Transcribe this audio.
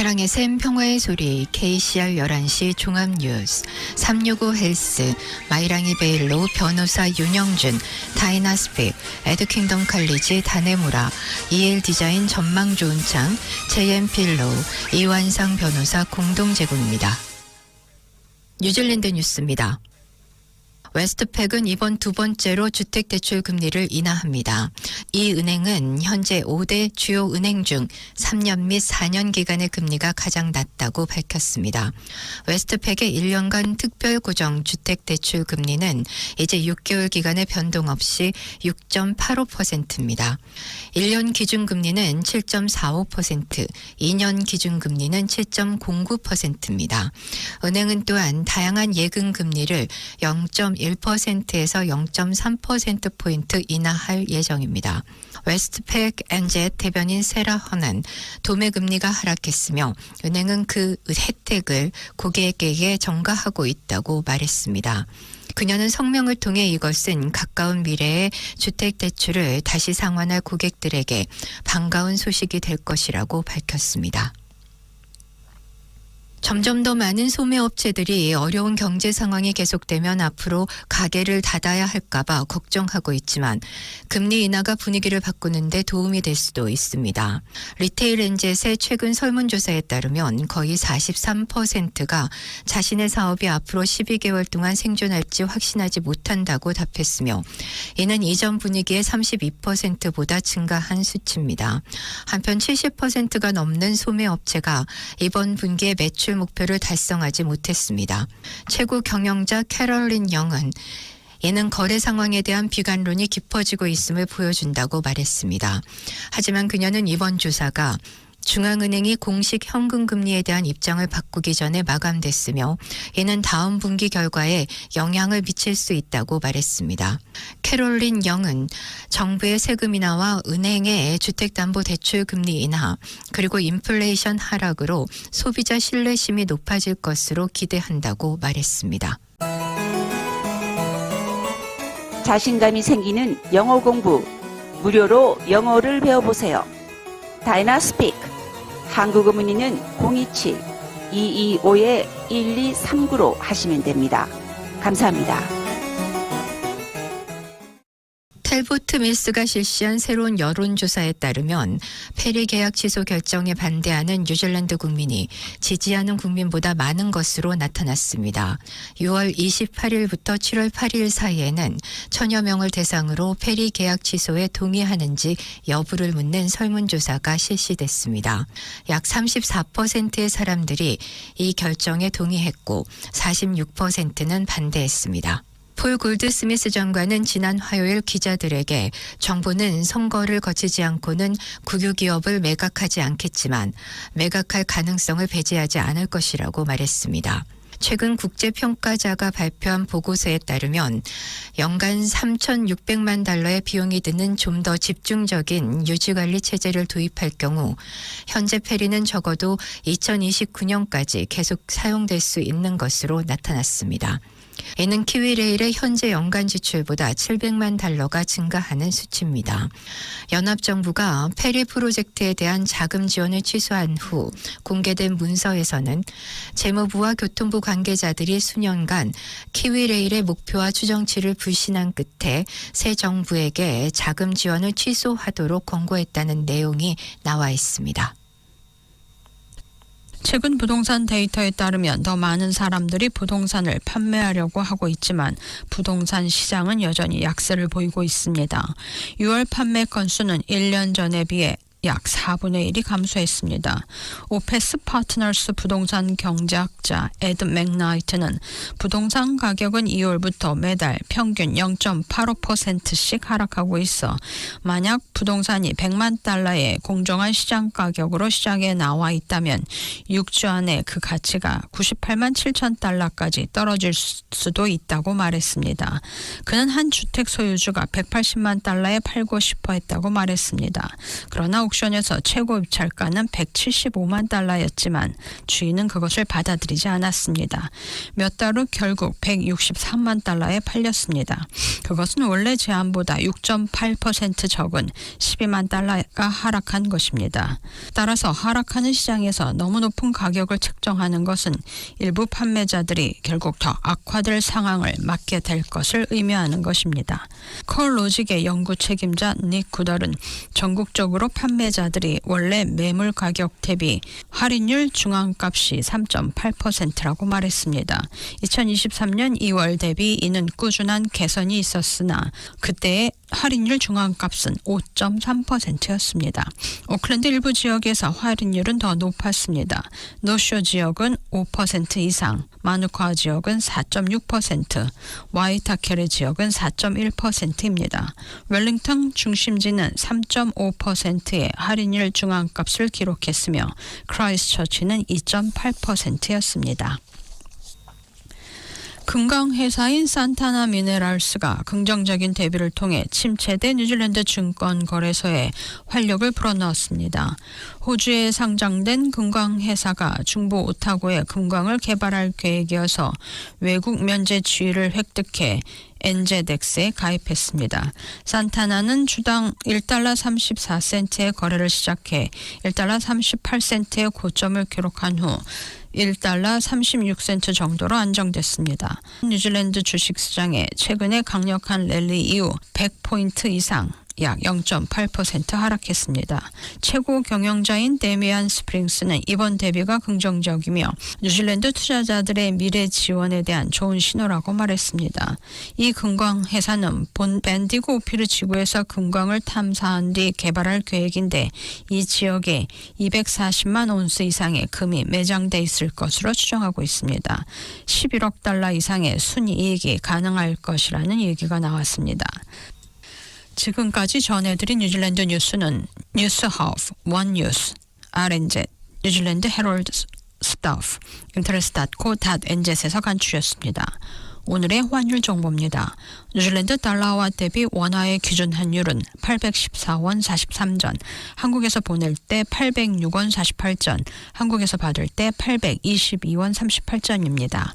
사랑의 샘 평화의 소리 KCR 11시 종합뉴스 365 헬스 마이랑이 베일로 변호사 윤영준 다이나스픽 에드킹덤 칼리지 다네무라 EL 디자인 전망 좋은 창 JM 필로 이완상 변호사 공동 제공입니다. 뉴질랜드 뉴스입니다. 웨스트팩은 이번 두 번째로 주택대출 금리를 인하합니다. 이 은행은 현재 5대 주요 은행 중 3년 및 4년 기간의 금리가 가장 낮다고 밝혔습니다. 웨스트팩의 1년간 특별 고정 주택대출 금리는 이제 6개월 기간의 변동 없이 6.85%입니다. 1년 기준 금리는 7.45%, 2년 기준 금리는 7.09%입니다. 은행은 또한 다양한 예금 금리를 0.1%에서 0.3%포인트 인하할 예정입니다. 웨스트팩 엔젯 대변인 세라 허는 도매 금리가 하락했으며 은행은 그 혜택을 고객에게 전가하고 있다고 말했습니다. 그녀는 성명을 통해 이것은 가까운 미래에 주택 대출을 다시 상환할 고객들에게 반가운 소식이 될 것이라고 밝혔습니다. 점점 더 많은 소매업체들이 어려운 경제 상황이 계속되면 앞으로 가게를 닫아야 할까봐 걱정하고 있지만 금리 인하가 분위기를 바꾸는데 도움이 될 수도 있습니다. 리테일 엔젯의 최근 설문조사에 따르면 거의 43%가 자신의 사업이 앞으로 12개월 동안 생존할지 확신하지 못한다고 답했으며 이는 이전 분위기의 32%보다 증가한 수치입니다. 한편 70%가 넘는 소매업체가 이번 분기에 매출 목표를 달성하지 못했습니다. 최고 경영자 캐럴린 영은 이는 거래 상황에 대한 비관론이 깊어지고 있음을 보여준다고 말했습니다. 하지만 그녀는 이번 조사가 중앙은행이 공식 현금 금리에 대한 입장을 바꾸기 전에 마감됐으며 이는 다음 분기 결과에 영향을 미칠 수 있다고 말했습니다. 캐롤린 영은 정부의 세금 인하와 은행의 주택담보대출 금리 인하 그리고 인플레이션 하락으로 소비자 신뢰심이 높아질 것으로 기대한다고 말했습니다. 자신감이 생기는 영어 공부 무료로 영어를 배워보세요. 다이나스픽 한국어 문의는 027-225-1239로 하시면 됩니다. 감사합니다. 텔보트 밀스가 실시한 새로운 여론조사에 따르면 페리 계약 취소 결정에 반대하는 뉴질랜드 국민이 지지하는 국민보다 많은 것으로 나타났습니다. 6월 28일부터 7월 8일 사이에는 천여 명을 대상으로 페리 계약 취소에 동의하는지 여부를 묻는 설문조사가 실시됐습니다. 약 34%의 사람들이 이 결정에 동의했고 46%는 반대했습니다. 폴 골드스미스 장관은 지난 화요일 기자들에게 정부는 선거를 거치지 않고는 국유기업을 매각하지 않겠지만 매각할 가능성을 배제하지 않을 것이라고 말했습니다. 최근 국제평가자가 발표한 보고서에 따르면 연간 3,600만 달러의 비용이 드는 좀 더 집중적인 유지관리 체제를 도입할 경우 현재 페리는 적어도 2029년까지 계속 사용될 수 있는 것으로 나타났습니다. 이는 키위레일의 현재 연간 지출보다 700만 달러가 증가하는 수치입니다. 연합정부가 페리 프로젝트에 대한 자금 지원을 취소한 후 공개된 문서에서는 재무부와 교통부 관계자들이 수년간 키위레일의 목표와 추정치를 불신한 끝에 새 정부에게 자금 지원을 취소하도록 권고했다는 내용이 나와 있습니다. 최근 부동산 데이터에 따르면 더 많은 사람들이 부동산을 판매하려고 하고 있지만 부동산 시장은 여전히 약세를 보이고 있습니다. 6월 판매 건수는 1년 전에 비해 약 4분의 1이 감소했습니다. 오페스 파트너스 부동산 경제학자 에드 맥나이트는 부동산 가격은 2월부터 매달 평균 0.85%씩 하락하고 있어 만약 부동산이 100만 달러의 공정한 시장 가격으로 시장에 나와 있다면 6주 안에 그 가치가 98만 7천 달러까지 떨어질 수도 있다고 말했습니다. 그는 한 주택 소유주가 180만 달러에 팔고 싶어 했다고 말했습니다. 그러나 옥션에서 최고 입찰가는 175만 달러였지만 주인은 그것을 받아들이지 않았습니다. 몇 달 후 결국 163만 달러에 팔렸습니다. 그것은 원래 제한보다 6.8% 적은 12만 달러가 하락한 것입니다. 따라서 하락하는 시장에서 너무 높은 가격을 책정하는 것은 일부 판매자들이 결국 더 악화될 상황을 맞게 될 것을 의미하는 것입니다. 콜 로직의 연구 책임자 닉 구덜은 전국적으로 판매 자들이 원래 매물 가격 대비 할인율 중앙값이 3.8%라고 말했습니다. 2023년 2월 대비 이는 꾸준한 개선이 있었으나 그때의 할인율 중앙값은 5.3%였습니다. 오클랜드 일부 지역에서 할인율은 더 높았습니다. 노쇼 지역은 5% 이상, 마누카 지역은 4.6%, 와이타케르 지역은 4.1%입니다. 웰링턴 중심지는 3.5%의 할인율 중앙값을 기록했으며 크라이스처치는 2.8%였습니다. 금강회사인 산타나 미네랄스가 긍정적인 대비를 통해 침체된 뉴질랜드 증권 거래소에 활력을 불어넣었습니다. 호주에 상장된 금강회사가 중부 오타고에 금강을 개발할 계획이어서 외국 면제 지위를 획득해 엔제덱스에 가입했습니다. 산타나는 주당 1달러 34센트의 거래를 시작해 1달러 38센트의 고점을 기록한 후 1달러 36센트 정도로 안정됐습니다. 뉴질랜드 주식시장에 최근에 강력한 랠리 이후 100포인트 이상 약 0.8% 하락했습니다. 최고 경영자인 데미안 스프링스는 이번 대비가 긍정적이며 뉴질랜드 투자자들의 미래 지원에 대한 좋은 신호라고 말했습니다. 이 금광 회사는 본 밴디고 오피르 지구에서 금광을 탐사한 뒤 개발할 계획인데 이 지역에 240만 온스 이상의 금이 매장돼 있을 것으로 추정하고 있습니다. 11억 달러 이상의 순이익이 가능할 것이라는 얘기가 나왔습니다. 지금까지 전해드린 뉴질랜드 뉴스는 뉴스하우스, 원뉴스, RNZ, 뉴질랜드 헤럴드 스타프, 인터넷.co.nz에서 간추렸습니다. 오늘의 환율 정보입니다. 뉴질랜드 달러와 대비 원화의 기준 환율은 814원 43전, 한국에서 보낼 때 806원 48전, 한국에서 받을 때 822원 38전입니다.